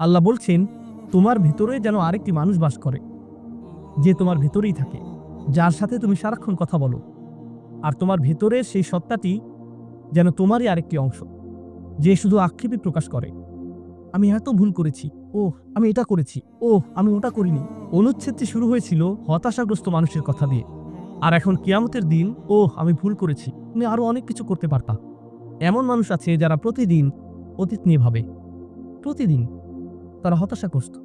আল্লাহ বলছেন, তোমার ভেতরে যেন আরেকটি মানুষ বাস করে, যে তোমার ভেতরেই থাকে, যার সাথে তুমি সারাক্ষণ কথা বলো। আর তোমার ভেতরের সেই সত্তাটি যেন তোমারই আরেকটি অংশ, যে শুধু আক্ষেপে প্রকাশ করে। আমি এত ভুল করেছি ও আমি এটা করেছি ও আমি ওটা করিনি। অনুচ্ছেদটি শুরু হয়েছিল হতাশাগ্রস্ত মানুষের কথা দিয়ে। আর এখন কিয়ামতের দিন ও আমি ভুল করেছি আমি আরও অনেক কিছু করতে পারতাম এমন মানুষ আছে যারা প্রতিদিন অতীত নিয়ে ভাবে। প্রতিদিন। তারা হতাশাগ্রস্ত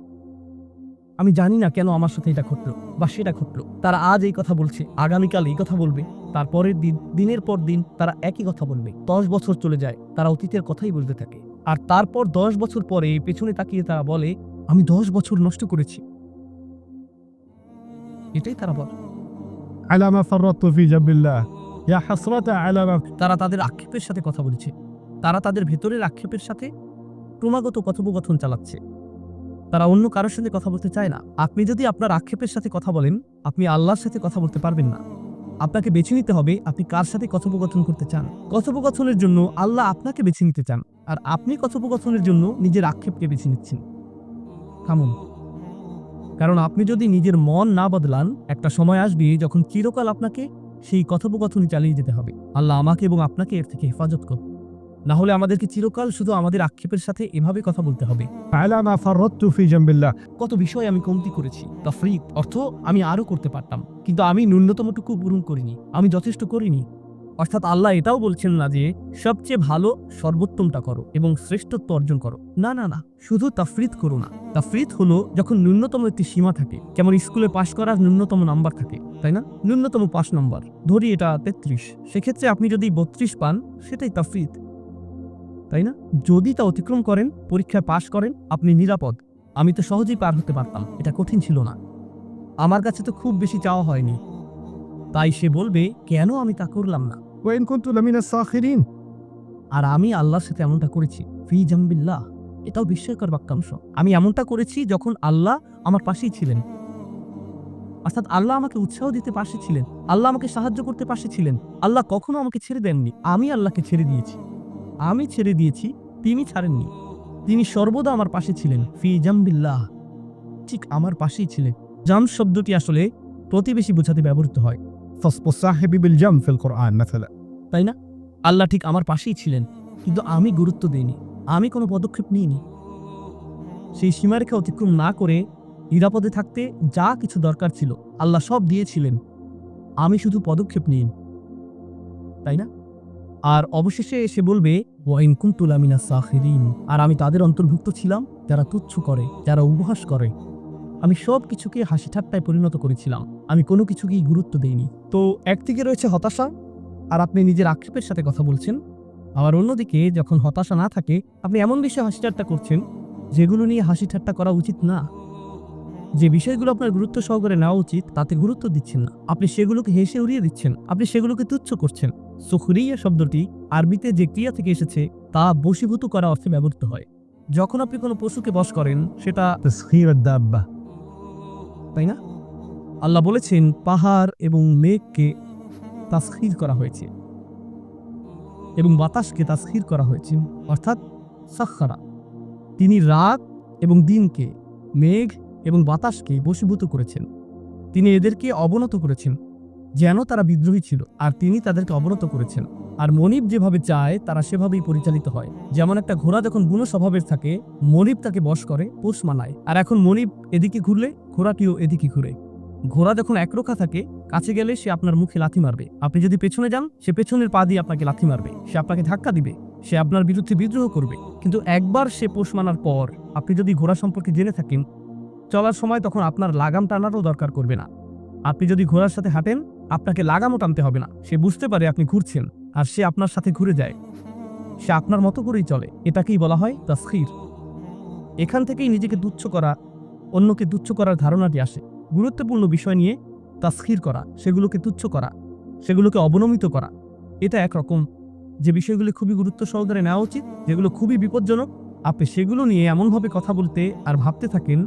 আমি জানি না কেন আমার সাথে এটা ঘটলো বা সেটা ঘটলো। তারা আজ এই কথা বলছে আগামীকাল এই কথা বলবে তারপরের দিন দিনের পর দিন তারা একই কথা বলবে। দশ বছর চলে যায় তারা অতীতের কথাই বলতে থাকে। আর তারপর দশ বছর পরে পেছনে তাকিয়ে তারা বলে আমি দশ বছর নষ্ট করেছি। এটাই তারা বলে। ইয়া তারা তাদের আক্ষেপের সাথে কথা বলছে। তারা তাদের ভেতরের আক্ষেপের সাথে ক্রমাগত কথোপকথন চালাচ্ছে। তারা অন্য কারোর সাথে কথা বলতে চায় না। আপনি যদি আপনার আক্ষেপের সাথে কথা বলেন, আপনি আল্লাহর সাথে কথা বলতে পারবেন না। আপনাকে বেছে নিতে হবে আপনি কার সাথে কথোপকথন করতে চান। কথোপকথনের জন্য আল্লাহ আপনাকে বেছে নিতে চান, আর আপনি কথোপকথনের জন্য নিজের আক্ষেপকে বেছে নিচ্ছেন। থামুন কারণ আপনি যদি নিজের মন না বদলান, একটা সময় আসবে যখন চিরকাল আপনাকে সেই কথোপকথনই চালিয়ে যেতে হবে। আল্লাহ আমাকে এবং আপনাকে এর থেকে হেফাজত করুন। না হলে আমাদেরকে চিরকাল শুধু আমাদের আক্ষেপের সাথে এভাবে কথা বলতে হবে। কত বিষয় আমি কমতি করেছি। তাফরিদ অর্থ আমি আরও করতে পারতাম। কিন্তু আমি ন্যূনতমটুকু পূরণ করিনি। আমি যথেষ্ট করিনি। অর্থাৎ আল্লাহ এটাও বলছেন না যে সবচেয়ে ভালো সর্বোত্তমটা করো এবং শ্রেষ্ঠত্ব অর্জন করো। না না না শুধু তাফরিদ করো না। তাফরিদ হলো যখন ন্যূনতম একটি সীমা থাকে। যেমন স্কুলে পাশ করার ন্যূনতম নাম্বার থাকে তাই না? ন্যূনতম পাশ নাম্বার। ধরি এটা তেত্রিশ। সেক্ষেত্রে আপনি যদি বত্রিশ পান সেটাই তাফরিদ। তাই না? যদি তা অতিক্রম করেন পরীক্ষায় পাশ করেন আপনি নিরাপদ। আমি তো সহজেই পার হতে পারতাম এটা কঠিন ছিল না। আমার কাছে তো খুব বেশি চাওয়া হয়নি। তাই সে বলবে কেন আমি তা করলাম না? আর আমি আল্লাহর সাথে এমনটা করেছি ফি জাম্বিল্লাহ। এটাও বিস্ময়কর বাক্যাংশ। আমি এমনটা করেছি যখন আল্লাহ আমার পাশেই ছিলেন। অর্থাৎ আল্লাহ আমাকে উৎসাহ দিতে পাশে ছিলেন। আল্লাহ আমাকে সাহায্য করতে পাশে ছিলেন। আল্লাহ কখনো আমাকে ছেড়ে দেননি। আমি আল্লাহকে ছেড়ে দিয়েছি। আমি ছেড়ে দিয়েছি তিনি ছাড়েননি। তিনি সর্বদা আমার পাশে ছিলেন ফিজাম্বিল্লাহ ঠিক আমার পাশেই ছিলেন। জাম শব্দটি আসলে প্রতিবেশী বোঝাতে ব্যবহৃত হয়। তাই না? আল্লাহ ঠিক আমার পাশেই ছিলেন কিন্তু আমি গুরুত্ব দিইনি। আমি কোনো পদক্ষেপ নিইনি। সেই সীমারেখা অতিক্রম না করে নিরাপদে থাকতে যা কিছু দরকার ছিল আল্লাহ সব দিয়েছিলেন। আমি শুধু পদক্ষেপ নিন তাই না? আর অবশেষে এসে বলবে ওয়াইন আর আমি তাদের অন্তর্ভুক্ত ছিলাম, যারা তুচ্ছ করে, যারা উপহাস করে। আমি সব কিছুকে হাসি ঠাট্টায় পরিণত করেছিলাম। আমি কোনো কিছুকেই গুরুত্ব দেইনি। তো একদিকে রয়েছে হতাশা, আর আপনি নিজের আক্ষেপের সাথে কথা বলছেন। আবার অন্যদিকে, যখন হতাশা না থাকে, আপনি এমন বিষয়ে হাসি ঠাট্টা করছেন, যেগুলো নিয়ে হাসি ঠাট্টা করা উচিত না। যে বিষয়গুলো আপনার গুরুত্ব সহকারে নেওয়া উচিত তাতে গুরুত্ব দিচ্ছেন না। আপনি সেগুলোকে হেসে উড়িয়ে দিচ্ছেন। আপনি সেগুলোকে তুচ্ছ করছেন। সুখরিয়া শব্দটি আরবিতে যে ক্রিয়া থেকে এসেছে তা বশীভূত করা অর্থে ব্যবহৃত হয়। যখন আপনি কোনো পশুকে বশ করেন সেটা তাই না? আল্লাহ বলেছেন পাহাড় এবং মেঘকে তাসখির করা হয়েছে এবং বাতাসকে তাসখির করা হয়েছে। অর্থাৎ সাক্ষারা। তিনি রাত এবং দিনকে মেঘ এবং বাতাসকে বশীভূত করেছেন। তিনি এদেরকে অবনত করেছেন, যেন তারা বিদ্রোহী ছিল, আর তিনি তাদেরকে অবনত করেছেন। আর মনিব যেভাবে চায়, তারা সেভাবেই পরিচালিত হয়। যেমন একটা ঘোড়া যখন বুনো স্বভাবের থাকে, মনিব তাকে বশ করে, পোষ মানায়। আর এখন মনিব এদিকে ঘুরলে, ঘোড়াটিও এদিকে ঘুরে। ঘোড়া যখন একরোখা থাকে, কাছে গেলে সে আপনার মুখে লাথি মারবে। আপনি যদি পেছনে যান, সে পেছনের পা দিয়ে আপনাকে লাথি মারবে। সে আপনাকে ধাক্কা দিবে। সে আপনার বিরুদ্ধে বিদ্রোহ করবে। কিন্তু একবার সে পোষ মানার পর, আপনি যদি ঘোড়া সম্পর্কে জেনে থাকেন চলার সময় তখন আপনার লাগাম টানারও দরকার করবে না। আপনি যদি ঘোড়ার সাথে হাঁটেন, আপনাকে লাগামও টানতে হবে না। সে বুঝতে পারে আপনি ঘুরছেন, আর সে আপনার সাথে ঘুরে যায়। সে আপনার মতো করেই চলে। এটাকেই বলা হয় তাসখির। এখান থেকেই নিজেকে তুচ্ছ করা, অন্যকে তুচ্ছ করার ধারণাটি আসে। গুরুত্বপূর্ণ বিষয় নিয়ে তাসখির করা, সেগুলোকে তুচ্ছ করা, সেগুলোকে অবনমিত করা, এটা একরকম। যে বিষয়গুলি খুবই গুরুত্ব সহকারে নেওয়া উচিত, যেগুলো খুবই বিপজ্জনক, আপনি সেগুলো নিয়ে এমনভাবে কথা বলতে আর ভাবতে থাকেন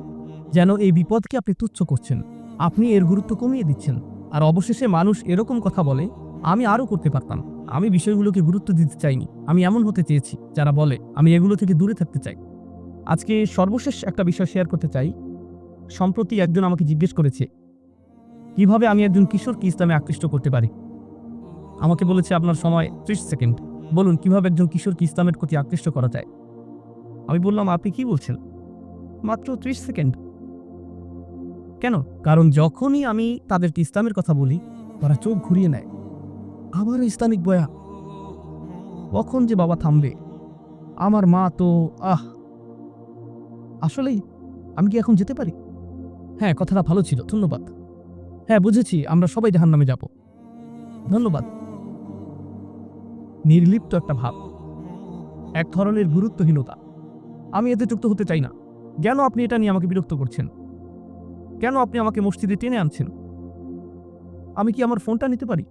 যেন এই বিপদকে আপনি তুচ্ছ করছেন। আপনি এর গুরুত্ব কমিয়ে দিচ্ছেন। আর অবশেষে মানুষ এরকম কথা বলে, আমি আরও করতে পারতাম। আমি বিষয়গুলোকে গুরুত্ব দিতে চাইনি। আমি এমন হতে চেয়েছি, যারা বলে, আমি এগুলো থেকে দূরে থাকতে চাই। আজকে সর্বশেষ একটা বিষয় শেয়ার করতে চাই। সম্প্রতি একজন আমাকে জিজ্ঞেস করেছে, কীভাবে আমি একজন কিশোরকে ইসলামে আকৃষ্ট করতে পারি? আমাকে বলেছে, আপনার সময় ত্রিশ সেকেন্ড। বলুন, কীভাবে একজন কিশোরকে ইসলামের প্রতি আকৃষ্ট করা যায়? আমি বললাম, আপনি কি বলছেন? মাত্র ত্রিশ সেকেন্ড। কেন? কারণ যখনই আমি তাদেরকে ইসলামের কথা বলি, তারা চোখ ঘুরিয়ে নেয়। আবারও ইসলামিক বয়া। কখন যে বাবা থামবে? আমার মা তো, আহ! আসলেই আমি কি এখন যেতে পারি? হ্যাঁ কথাটা ভালো ছিল, ধন্যবাদ। হ্যাঁ বুঝেছি, আমরা সবাই জাহান নামে যাব। ধন্যবাদ। নির্লিপ্ত একটা ভাব। এক ধরনের গুরুত্বহীনতা। আমি এতে যুক্ত হতে চাই না। কেন আপনি এটা নিয়ে আমাকে বিরক্ত করছেন? কেন আপনি আমাকে মসজিদে টেনে আনছেন? আমি কি আমার ফোনটা নিতে পারি?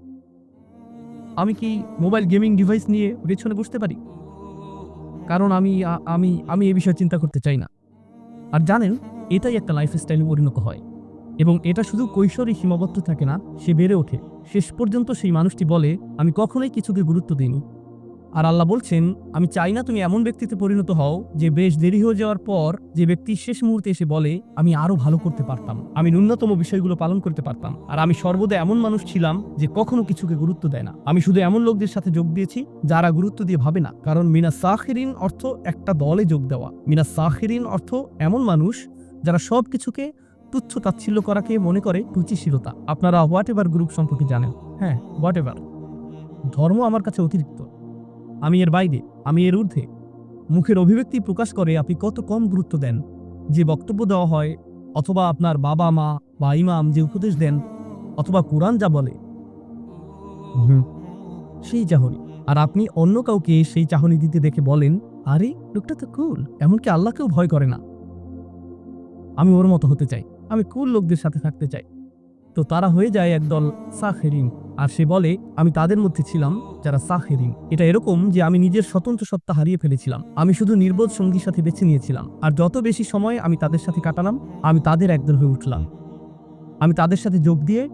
আমি কি মোবাইল গেমিং ডিভাইস নিয়ে পেছনে বসতে পারি? কারণ আমি আমি আমি এ বিষয়ে চিন্তা করতে চাই না। আর জানেন, এটাই একটা লাইফস্টাইলে পরিণত হয়। এবং এটা শুধু কৈশোরে সীমাবদ্ধ থাকে না, সে বেড়ে ওঠে। শেষ পর্যন্ত সেই মানুষটি বলে, আমি কখনোই কিছুকে গুরুত্ব দিইনি। আর আল্লাহ বলছেন, আমি চাই না তুমি এমন ব্যক্তিতে পরিণত হও যে বেশ দেরি হয়ে যাওয়ার পর যে ব্যক্তি শেষ মুহূর্তে এসে বলে, আমি আরও ভালো করতে পারতাম, আমি ন্যূনতম বিষয়গুলো পালন করতে পারতাম, আর আমি সর্বদা এমন মানুষ ছিলাম যে কখনো কিছুকে গুরুত্ব দেয় না। আমি শুধু এমন লোকদের সাথে যোগ দিয়েছি যারা গুরুত্ব দিয়ে ভাবে না। কারণ মিনা সাখিরিন অর্থ একটা দলে যোগ দেওয়া। মিনা সাখিরিন অর্থ এমন মানুষ যারা সব কিছুকে তুচ্ছ তাচ্ছিল্য করাকে মনে করে রুচিশীলতা। আপনারা হোয়াট এভার গ্রুপ সম্পর্কে জানেন। হ্যাঁ হোয়াট এভার ধর্ম আমার কাছে অতিরিক্ত। আমি এর বাইরে, আমি এর ঊর্ধ্বে। মুখের অভিব্যক্তি প্রকাশ করে আপনি কত কম গুরুত্ব দেন। যে বক্তব্য দেওয়া হয়, অথবা আপনার বাবা, মা বা ইমাম যে উপদেশ দেন, অথবা কোরআন যা বলে। সেই চাহনি। আর আপনি অন্য কাউকে সেই চাহনি দিতে দেখে বলেন, আরে, লোকটা তো কুল, এমনকি আল্লাহকেও ভয় করে না। আমি ওর মতো হতে চাই। আমি কুল লোকদের সাথে থাকতে চাই। তো তারা হয়ে যায় একদল সাহেরিং আর সে বলে, আমি তাদের মধ্যে ছিলাম যারা সাহেরিং এটা এরকম যে আমি নিজের স্বতন্ত্র সত্তা হারিয়ে ফেলেছিলাম। আমি শুধু নির্বোধ সঙ্গীর সাথে বেছে নিয়েছিলাম। আর যত বেশি সময় আমি তাদের সাথে কাটালাম, আমি তাদের একদল হয়ে উঠলাম। আমি তাদের সাথে যোগ দিয়ে